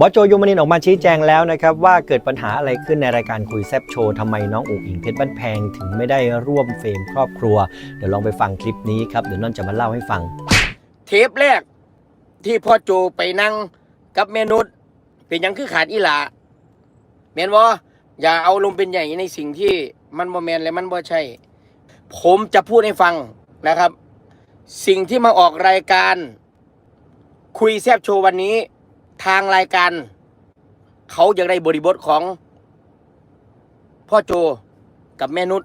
บอสโจยมนินออกมาชี้แจงแล้วนะครับว่าเกิดปัญหาอะไรขึ้นในรายการคุยแซบโชว์ทำไมน้องอุ๋งอิงเพชรบ้านแพงถึงไม่ได้ร่วมเฟรมครอบครัว เดี๋ยวลองไปฟังคลิปนี้ครับ เดี๋ยวนนท์จะมาเล่าให้ฟัง เทปแรกที่พ่อโจไปนั่งกับแม่นุชเป็นหยังคือขาดอีหลาแมนบ่อย่าเอาลงเป็นใหญ่ในสิ่งที่มันบ่แมนและมันบ่ใช่ ผมจะพูดให้ฟังนะครับ สิ่งที่มาออกรายการ คุยแซบโชว์วันนี้ ทางรายการ เขาอยากได้บริบทของ พ่อโจกับแม่นุช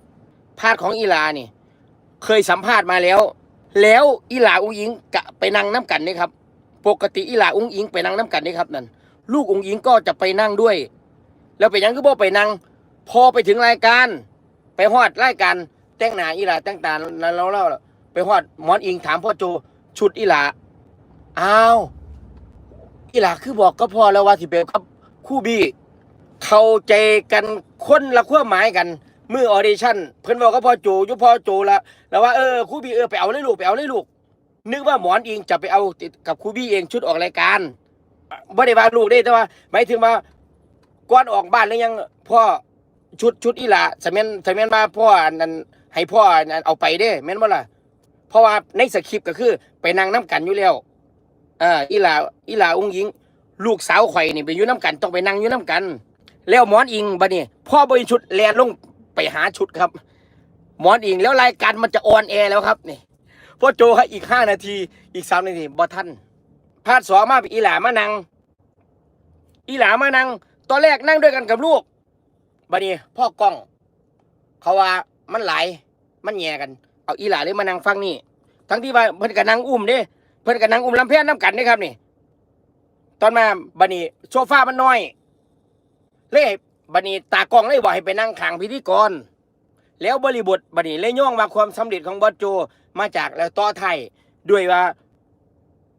พาดของอีลานี่ เคยสัมภาษณ์มาแล้ว แล้วอีลาอุ้งอิงกะไปนั่งน้ำกันนี่ครับ ปกติอีลาอุ้งอิงไปนั่งน้ำกันนี่ครับนั่นลูกอุ้งอิงก็จะไปนั่งด้วย แล้วไปยังก็บ่ไปนั่ง พอไปถึงรายการ ไปฮอดรายการแต่งหน้าอีลาแต่งตาแล้วเราเล่าไปฮอดหมอนอิงถามพ่อโจชุดอีลาอ้าว อีหลาคือบอกก็พอแล้วว่าที่เป็นกับคู่บี้เข้าใจกันคนละขั้วหมายกันมือออดิชั่นเพิ่นบอกก็พ่อโจอยุพ่อโจละแล้วว่าเออครูบี้เออไปเอาเลยลูกไปเอาเลยลูก นึกว่าหมอนเองจะไปเอาติดกับครูบี้เองชุดออกรายการไม่ได้ว่าลูกได้แต่ว่าหมายถึงว่าก่อนออกบ้านแล้วยังพ่อชุดชุดอีหละสมัยสมัยมาพ่ออันนั้นให้พ่ออันนั้นเอาไปเด้แม่นบ่ล่ะเพราะว่าในสคริปต์ก็คือไปนั่งน้ำกันอยู่แล้ว เอ่าอีหลาอีหลาองค์หญิง ลูกสาวข่อยนี่ไปอยู่น้ำกันต้องไปนั่งอยู่น้ำกัน แล้วหมอนอิงบัดนี้พ่อบริชุดแลนลงไปหาชุดครับ หมอนอิงแล้วรายการมันจะออนแอร์แล้วครับนี่พ่อโจให้อีกห้านาทีอีกสามนาทีบอท่านพาดสอมาอีหลามานั่งอีหลามานั่งตอนแรกนั่งด้วยกันกับลูกบัดนี้พ่อกล้อง เขาว่ามันไหลมันแย่กัน เอาอีหลาเลยมานั่งฟังนี่ทั้งที่ว่าเพิ่นกับนางอุ้มเด้ เพิ่นกับนางอุ้มลำแพนน้ำกันนี่ครับนี่ ตอนมาบัดนี้โซฟามันน้อย เลยบัดนี้ตากล้องเลยบอกให้ไปนั่งขางพิธีกร แล้วบริบทบัดนี้เลยย่องมาความสำเร็จของบอสโจมาจากแล้วต่อไทยด้วยว่า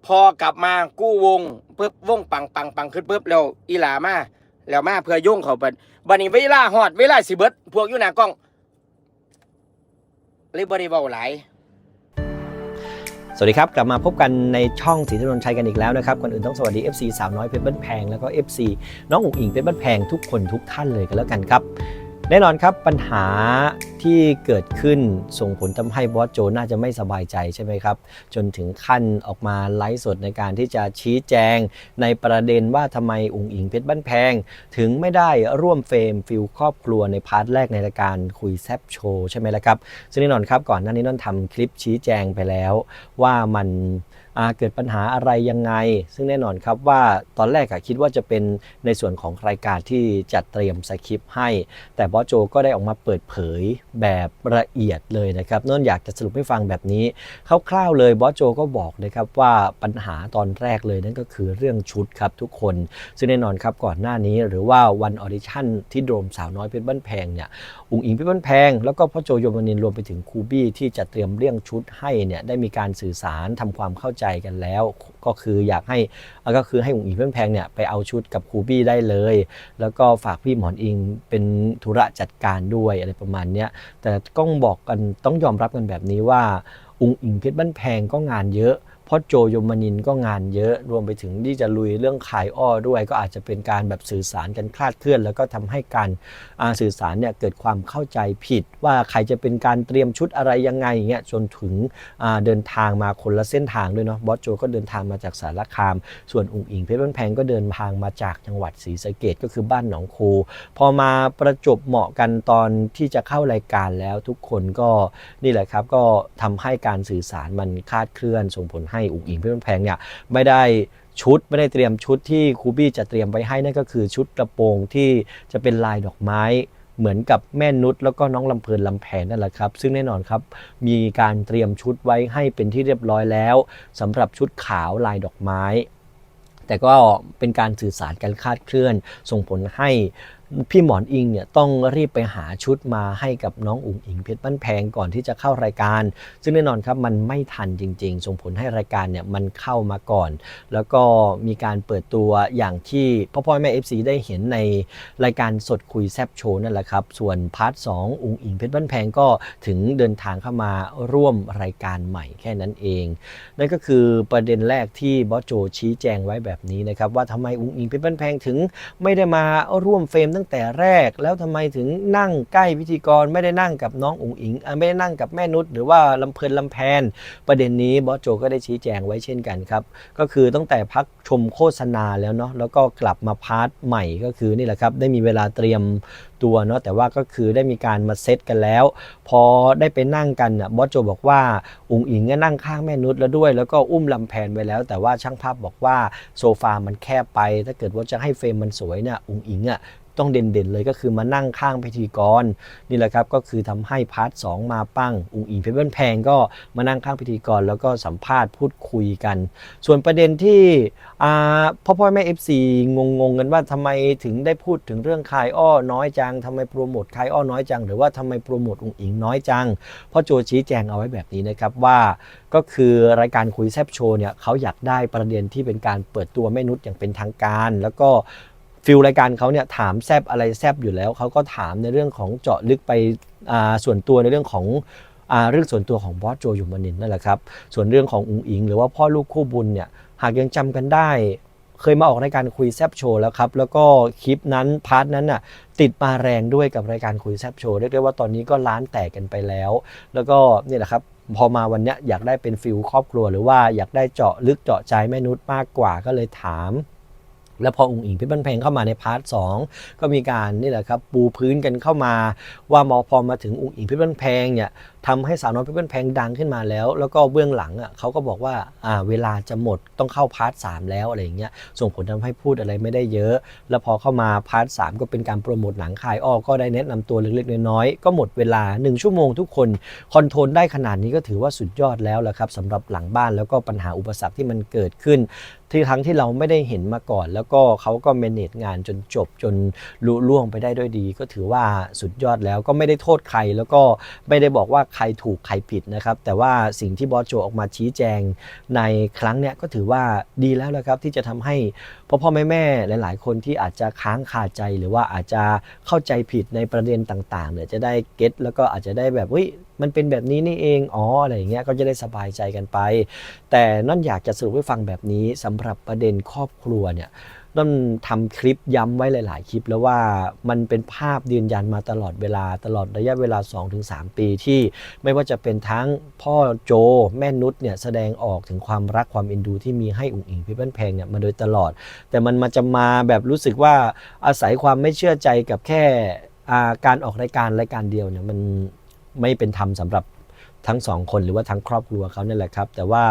พอกลับมากู้วงปึ๊บวงปังปังปังขึ้นปึ๊บแล้วอีหลามาแล้วมาเพื่อย่งเขาเปิดบัดนี้เวลาฮอดเวลาสิเบิดพวกอยู่หน้ากล้องเลยบริเวาหลาย สวัสดีครับ กลับมาพบกันในช่องสีถนนชัยกันอีกแล้วนะครับก่อนอื่นต้องสวัสดี FC สาวน้อยเพชรบ้านแพงแล้วก็ FC น้องอุ๋งอิงเพชรบ้านแพงทุกคนทุกท่านเลยกันแล้วกันครับ แน่นอนครับปัญหาที่เกิดขึ้นส่งผลทำให้บอสโจน่าจะไม่สบายใจใช่ไหมครับ จนถึงขั้นออกมาไลฟ์สดในการที่จะชี้แจง ในประเด็นว่าทำไมอุ๋งอิงเพชรบ้านแพง ถึงไม่ได้ร่วมเฟรมฟิลครอบครัวในพาร์ทแรกในรายการคุยแซบโชว์ใช่ไหมล่ะครับ ซึ่งแน่นอนครับก่อนหน้านี้นนทำคลิปชี้แจงไปแล้ว ว่ามัน เกิดปัญหาอะไรยังไง ซึ่งแน่นอนครับว่าตอนแรกคิดว่าจะเป็นในส่วนของรายการที่จัดเตรียมสคริปต์ให้ แต่บอสโจก็ได้ออกมาเปิดเผยแบบละเอียดเลยนะครับนนอยากจะสรุปให้ฟังแบบนี้คร่าวๆเลยบอสโจก็บอกนะครับว่าปัญหาตอนแรกเลยนั่นก็คือเรื่องชุดครับทุกคน ซึ่งแน่นอนครับก่อนหน้านี้หรือว่าวันออดิชั่นที่โดมสาวน้อยเพชรบ้านแพงเนี่ย อุ๋งอิงเพชรบ้านแพง แล้วก็พ่อโจโยมนินรวมไปถึงครูบี้ที่จะเตรียมเรื่องชุดให้เนี่ยได้มีการสื่อสารทำความเข้าใจกันแล้ว ก็คืออยากให้ก็คือให้อุ๋งอิงเพชรบ้านแพงเนี่ยไปเอาชุดกับครูบี้ได้เลย แล้วก็ฝากพี่หมอนอิงเป็นธุระจัดการด้วยอะไรประมาณเนี้ยแต่ต้องบอกกันต้องยอมรับกันแบบนี้ว่าอุ๋งอิงเพชรบ้านแพงก็งานเยอะ พ่อโจยมนินก็งานเยอะรวมไปถึงที่จะลุยเรื่องขายอ้อด้วยก็อาจจะเป็นการแบบสื่อสารกันคลาดเคลื่อน แล้วก็ทำให้การอ่าสื่อสารเนี่ยเกิดความเข้าใจผิด ว่าใครจะเป็นการเตรียมชุดอะไรยังไงอย่างเงี้ยจนถึงเดินทางมาคนละเส้นทางด้วยเนาะบอสโจก็เดินทางมาจากสารคาม ส่วนอุ๋งอิงเพชรบ้านแพงก็เดินทางมาจากจังหวัดศรีสะเกดก็คือบ้านหนองคู พอมาประจบเหมาะกันตอนที่จะเข้ารายการแล้วทุกคนก็นี่แหละครับก็ทำให้การสื่อสารมันคลาดเคลื่อนส่งผลให้อุ๋งอิงเพชรบ้านแพงเนี่ยไม่ได้ชุดไม่ได้เตรียมชุดที่ครูบี้จะเตรียมไว้ให้นั่นก็คือชุดกระโปรงที่จะเป็นลายดอกไม้เหมือนกับแม่นุชแล้วก็น้องลำเพลินลำแผนนั่นแหละครับ ซึ่งแน่นอนครับมีการเตรียมชุดไว้ให้เป็นที่เรียบร้อยแล้วสำหรับชุดขาวลายดอกไม้ แต่ก็เป็นการสื่อสารกันคาดเคลื่อน ส่งผลให้ พี่หมอนอิงเนี่ยต้องรีบไปหาชุดมาให้กับน้องอุ๋งอิงเพชรบ้านแพงก่อนที่จะเข้ารายการ ซึ่งแน่นอนครับมันไม่ทันจริง ๆ ส่งผลให้รายการเนี่ยมันเข้ามาก่อน แล้วก็มีการเปิดตัวอย่างที่พ่อพ่อแม่ FC ได้เห็นในรายการสดคุยแซบโชว์นั่นแหละครับ ส่วนพาร์ท2อุ๋งอิงเพชรบ้านแพงก็ถึงเดินทางเข้ามาร่วมรายการใหม่แค่นั้นเอง นั่นก็คือประเด็นแรกที่บอสโจชี้แจงไว้แบบนี้นะครับว่าทำไมอุ๋งอิงเพชรบ้านแพงถึงไม่ได้มาร่วมเฟรมตั้ง้งแต่แรก แล้วทำไมถึงนั่งใกล้พิธีกรไม่ได้นั่งกับน้องอุ๋งอิงไม่ได้นั่งกับแม่นุชหรือว่าลำเพลินลำแพน ประเด็นนี้บอสโจก็ได้ชี้แจงไว้เช่นกันครับ ก็คือตั้งแต่พักชมโฆษณาแล้วเนาะแล้วก็กลับมาพาร์ทใหม่ก็คือนี่แหละครับได้มีเวลาเตรียมตัวเนาะแต่ว่าก็คือได้มีการมาเซตกันแล้ว พอได้ไปนั่งกันน่ะบอสโจบอกว่าอุ๋งอิงก็นั่งข้างแม่นุชแล้วด้วย แล้วก็อุ้มลำแพนไว้แล้ว แต่ว่าช่างภาพบอกว่าโซฟามันแคบไป ถ้าเกิดว่าจะให้เฟรมมันสวยเนี่ยอุ๋งอิงอะต้องเด่นๆเลยก็คือมานั่งข้างพิธีกรนี่แหละครับก็คือทำให้พาร์ทสองมาปั้งอุงอิงเพชรบ้านแพงก็มานั่งข้างพิธีกร แล้วก็สัมภาษณ์พูดคุยกัน ส่วนประเด็นที่พ่อพ่อแม่เอฟซีงงงกันว่าทำไมถึงได้พูดถึงเรื่องคายอ้อน้อยจังทำไมโปรโมทคายอ้อน้อยจัง หรือว่าทำไมโปรโมทอุงอิงน้อยจังพ่อโจชี้แจงเอาไว้แบบนี้นะครับว่าก็คือรายการคุยแซบโชว์เนี่ยเขาอยากได้ประเด็นที่เป็นการเปิดตัวแม่นุชอย่างเป็นทางการ แล้วก็ ฟิลรายการเขาเนี่ยถามแซบอะไรแซบอยู่แล้วเขาก็ถามในเรื่องของเจาะลึกไปส่วนตัวในเรื่องของอเรื่องส่วนตัวของบอสโจยูมานินนั่นแหละครับ ส่วนเรื่องของอุ๋งอิง หรือว่าพ่อลูกคู่บุญเนี่ยหากยังจำกันได้ เคยมาออกรายการคุยแซบโชว์แล้วครับ แล้วก็คลิปนั้นพาร์ทนั้นน่ะติดมาแรงด้วยกับรายการคุยแซบโชว์เรียกได้ว่าตอนนี้ก็ล้านแตกกันไปแล้ว แล้วก็นี่แหละครับพอมาวันนี้อยากได้เป็นฟิลครอบครัว หรือว่าอยากได้เจาะลึกเจาะใจแม่นุชมากกว่าก็เลยถาม แล้วพอองค์อิงเพชรบ้านแพงเข้ามาในพาร์ทสองก็มีการนี่แหละครับปูพื้นกันเข้ามา ว่ามอพอมาถึงองค์อิงเพชรบ้านแพงเนี่ยทำให้สาวน้อยเพชรบ้านแพงดังขึ้นมาแล้ว แล้วก็เบื้องหลังอะเขาก็บอกว่าอ่าเวลาจะหมดต้องเข้าพาร์ทสามแล้วอะไรอย่างเงี้ยส่งผลทำให้พูดอะไรไม่ได้เยอะ แล้วพอเข้ามาพาร์ทสามก็เป็นการโปรโมทหนังคายอ้อก็ได้แนะนำตัวเล็กๆน้อยๆก็หมดเวลา 1 ชั่วโมงทุกคนคอนโทรลได้ขนาดนี้ก็ถือว่าสุดยอดแล้วละครับสำหรับหลังบ้านแล้วก็ปัญหาอุปสรรคที่มันเกิดขึ้น ที่ทั้งที่เราไม่ได้เห็นมาก่อนแล้วก็เขาก็เมเนจงานจนจบจนลุล่วงไปได้ด้วยดี ก็ถือว่าสุดยอดแล้วก็ไม่ได้โทษใคร แล้วก็ไม่ได้บอกว่าใครถูกใครผิดนะครับ แต่ว่าสิ่งที่บอสโจออกมาชี้แจงในครั้งเนี้ยก็ถือว่าดีแล้วละครับที่จะทำให้พ่อพ่อแม่แม่หลาย ๆ คนที่อาจจะค้างคาใจหรือว่าอาจจะเข้าใจผิดในประเด็นต่างๆเนี่ยจะได้เก็ตแล้วก็อาจจะได้แบบเฮ้ยมันเป็นแบบนี้นี่เองอ๋ออะไรอย่างเงี้ยก็จะได้สบายใจกันไป แต่นั่นอยากจะสรุปให้ฟังแบบนี้สำหรับประเด็นครอบครัวเนี่ย นั่นทำคลิปย้ำไว้หลาย ๆ คลิปแล้วว่ามันเป็นภาพยืนยันมาตลอดเวลาตลอดระยะเวลา 2-3 ปีที่ไม่ว่าจะเป็นทั้งพ่อโจแม่นุชเนี่ยแสดงออกถึงความรักความเอ็นดูที่มีให้อุ๋งอิงพี่เปิ้ลแพงเนี่ยมาโดยตลอด แต่มันมาจะมาแบบรู้สึกว่าอาศัยความไม่เชื่อใจกับแค่การออกรายการรายการเดียวเนี่ยมันไม่เป็นธรรมสำหรับ ทั้งสองคนหรือว่าทั้งครอบครัวเขานั่นแหละครับ แต่ว่า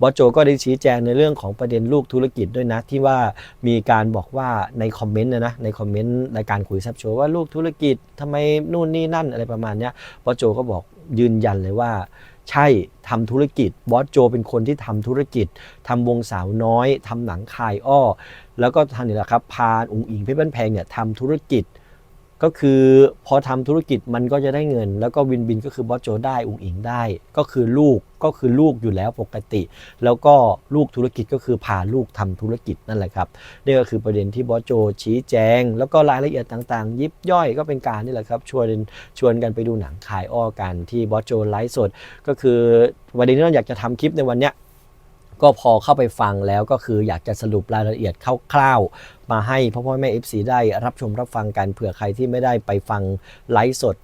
บอสโจก็ได้ชี้แจงในเรื่องของประเด็นลูกธุรกิจด้วยนะ ที่ว่ามีการบอกว่าในคอมเมนต์นะนะในคอมเมนต์รายการคุยแซบโชว์ว่าลูกธุรกิจทำไมนู่นนี่นั่นอะไรประมาณเนี้ยบอสโจก็บอกยืนยันเลยว่า ใช่ทำธุรกิจบอสโจเป็นคนที่ทำธุรกิจทำวงสาวน้อยทำหนังคายอ้อ แล้วก็ทางนี่แหละครับพาอุงอิงเพชรบ้านแพงเนี่ยทำธุรกิจ ก็คือพอทำธุรกิจมันก็จะได้เงิน แล้วก็วินบินก็คือบอสโจได้อุ๋งอิงได้ ก็คือลูกก็คือลูกอยู่แล้วปกติ แล้วก็ลูกธุรกิจก็คือพาลูกทำธุรกิจนั่นแหละครับนี่ก็คือประเด็นที่บอสโจชี้แจง แล้วก็รายละเอียดต่างๆ ยิบย่อยก็เป็นการนี่แหละครับชวนชวนกันไปดูหนังขายอ้อกันที่บอสโจไลฟ์สดก็คือวันนี้เราอยากจะทำคลิปในวันเนี้ย ก็พอเข้าไปฟังแล้วก็คืออยากจะสรุปรายละเอียดคร่าวๆ มาให้พ่อพ่อแม่ FC ได้รับชมรับฟังกันเผื่อใครที่ไม่ได้ไปฟังไลฟ์สด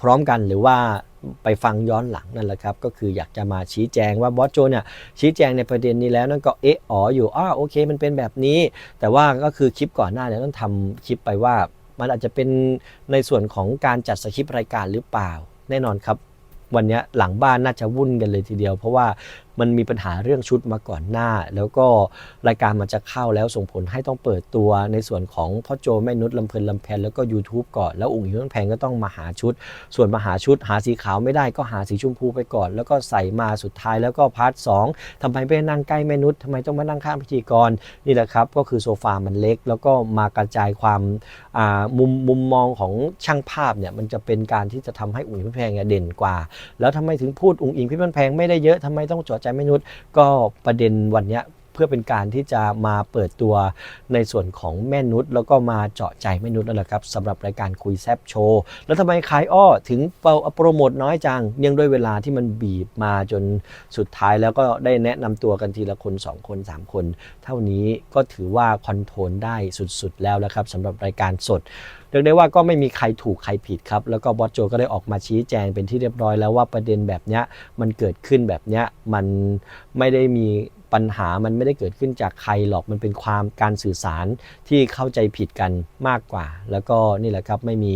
พร้อมกันหรือว่าไปฟังย้อนหลังนั่นแหละครับ ก็คืออยากจะมาชี้แจงว่าบอสโจเนี่ยชี้แจงในประเด็นนี้แล้วนั่นก็เอะอ๋ออยู่อ้าโอเคมันเป็นแบบนี้ แต่ว่าก็คือคลิปก่อนหน้าเนี่ยต้องทำคลิปไปว่า มันอาจจะเป็นในส่วนของการจัดสคริปต์รายการหรือเปล่า แน่นอนครับ วันนี้หลังบ้านน่าจะวุ่นกันเลยทีเดียว เพราะว่ามันมีปัญหาเรื่องชุดมาก่อนหน้า แล้วก็รายการมันจะเข้าแล้วส่งผลให้ต้องเปิดตัวในส่วนของพ่อโจแม่นุชลำเพลินลำแพนแล้วก็ YouTube ก่อนแล้วอุ๋งอิงเรื่องแพงก็ต้องมาหาชุด ส่วนมาหาชุด หาสีขาวไม่ได้ก็หาสีชมพูไปก่อน แล้วก็ใส่มาสุดท้ายแล้วก็พาร์ทสองทำไมไม่นั่งใกล้แม่นุชทำไมต้องมานั่งข้างพิธีกรนี่แหละครับก็คือโซฟามันเล็ก แล้วก็มากระจายความมุมมุมมองของช่างภาพเนี่ยมันจะเป็นการที่จะทำให้อุ๋งอิงเรื่องแพงเนี่ยเด่นกว่า แล้วทำไมถึงพูดอุ๋งอิงพี่มันแพงไม่ได้เยอะทำไมต้องจาะใจม่นุชก็ประเด็นวันนี้ เพื่อเป็นการที่จะมาเปิดตัวในส่วนของแม่นุชแล้วก็มาเจาะใจแม่นุชนั่นแหละครับสำหรับรายการคุยแซบโชว์แล้วทำไมขายอ้อถึงเปาโปรโมทน้อยจังเนื่องด้วยเวลาที่มันบีบมาจนสุดท้ายแล้วก็ได้แนะนำตัวกันทีละคน 2 คน 3 คน เท่านี้ก็ถือว่าคอนโทรลได้สุดๆ แล้วนะครับสำหรับรายการสดเรียกได้ว่าก็ไม่มีใครถูกใครผิดครับ แล้วก็บอสโจก็ได้ออกมาชี้แจงเป็นที่เรียบร้อยแล้วว่าประเด็นแบบเนี้ยมันเกิดขึ้นแบบเนี้ยมันไม่ได้มี ปัญหามันไม่ได้เกิดขึ้นจากใครหรอกมันเป็นความการสื่อสารที่เข้าใจผิดกันมากกว่า แล้วก็นี่แหละครับไม่มี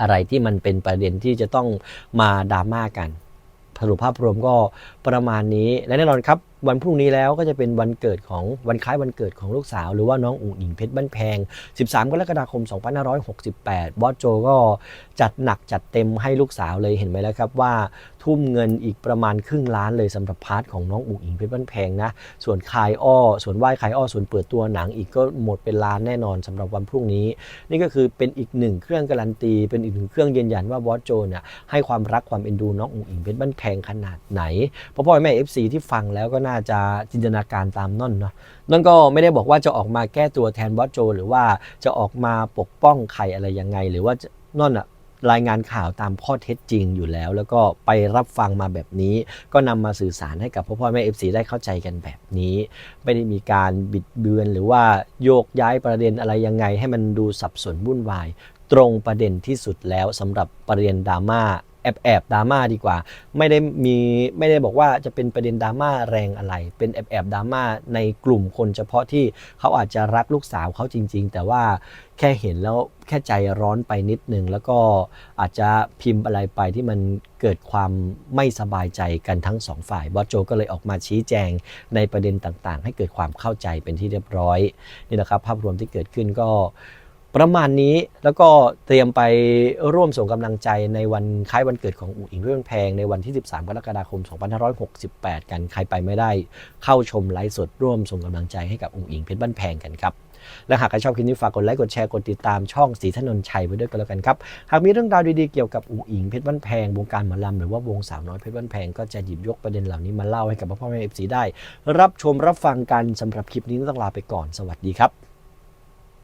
อะไรที่มันเป็นประเด็นที่จะต้องมาดราม่ากันสรุปภาพรวมก็ประมาณนี้และแน่นอนครับ วันพรุ่งนี้แล้วก็จะเป็นวันเกิดของวันคล้ายวันเกิดของลูกสาว หรือว่าน้องอุ๋งอิงเพชรบ้านแพง 13 กรกฎาคม 2568 บอสโจก็จัดหนักจัดเต็มให้ลูกสาวเลยเห็นไหมแล้วครับว่าทุ่มเงินอีกประมาณครึ่งล้านเลยสำหรับพาร์ทของน้องอุ๋งอิงเพชรบ้านแพงนะ ส่วนคายอ้อ ส่วนไหว้คายอ้อ ส่วนเปิดตัวหนังอีกก็หมดเป็นล้านแน่นอนสำหรับวันพรุ่งนี้ นี่ก็คือเป็นอีกหนึ่งเครื่องการันตี เป็นอีกหนึ่งเครื่องยืนยันว่าบอสโจเนี่ยให้ความรักความเอ็นดูน้องอุ๋งอิงเพชรบ้านแพงขนาดไหนเพราะพ่อแม่ FC ที่ฟังแล้วก็น่าจะจินตนาการตามนั่นเนาะนั่นก็ไม่ได้บอกว่าจะออกมาแก้ตัวแทนบอสโจ หรือว่าจะออกมาปกป้องใครอะไรยังไง หรือว่านั่นอะ รายงานข่าวตามข้อเท็จจริงอยู่แล้ว แล้วก็ไปรับฟังมาแบบนี้ ก็นำมาสื่อสารให้กับพ่อพ่อแม่เอฟซีได้เข้าใจกันแบบนี้ ไม่ได้มีการบิดเบือนหรือว่าโยกย้ายประเด็นอะไรยังไง ให้มันดูสับสนวุ่นวาย ตรงประเด็นที่สุดแล้วสำหรับประเด็นดราม่า แอบแอบดราม่าดีกว่า ไม่ได้มีไม่ได้บอกว่าจะเป็นประเด็นดราม่าแรงอะไร เป็นแอบแอบดราม่าในกลุ่มคนเฉพาะที่เขาอาจจะรักลูกสาวเขาจริง ๆ แต่ว่าแค่เห็นแล้วแค่ใจร้อนไปนิดนึง แล้วก็อาจจะพิมพ์อะไรไปที่มันเกิดความไม่สบายใจกันทั้งสองฝ่ายบอสโจก็เลยออกมาชี้แจงในประเด็นต่างๆ ให้เกิดความเข้าใจเป็นที่เรียบร้อยนี่นะครับ ภาพรวมที่เกิดขึ้นก็ ประมาณนี้แล้วก็เตรียมไปร่วมส่งกำลังใจในวันคล้ายวันเกิดของอุ๋งอิงเรื่องแพงในวันที่ 13 กรกฎาคม 2568 กันใครไปไม่ได้ เข้าชมไลฟ์สดร่วมส่งกำลังใจให้กับอุ๋งอิงเพชรบ้านแพงกันครับ และหากใครชอบคลิปนี้ฝากกดไลค์กดแชร์กดติดตามช่องสีถนนชัยไปด้วยกันแล้วกันครับ หากมีเรื่องราวดีๆเกี่ยวกับอุ๋งอิงเพชรบ้านแพงวงการหมอลำหรือว่าวงสาวน้อยเพชรบ้านแพงก็จะหยิบยกประเด็นเหล่านี้มาเล่าให้กับพ่อแม่เอฟซีได้ รับชมรับฟังกันสำหรับคลิปนี้ต้องลาไปก่อนสวัสดีครับ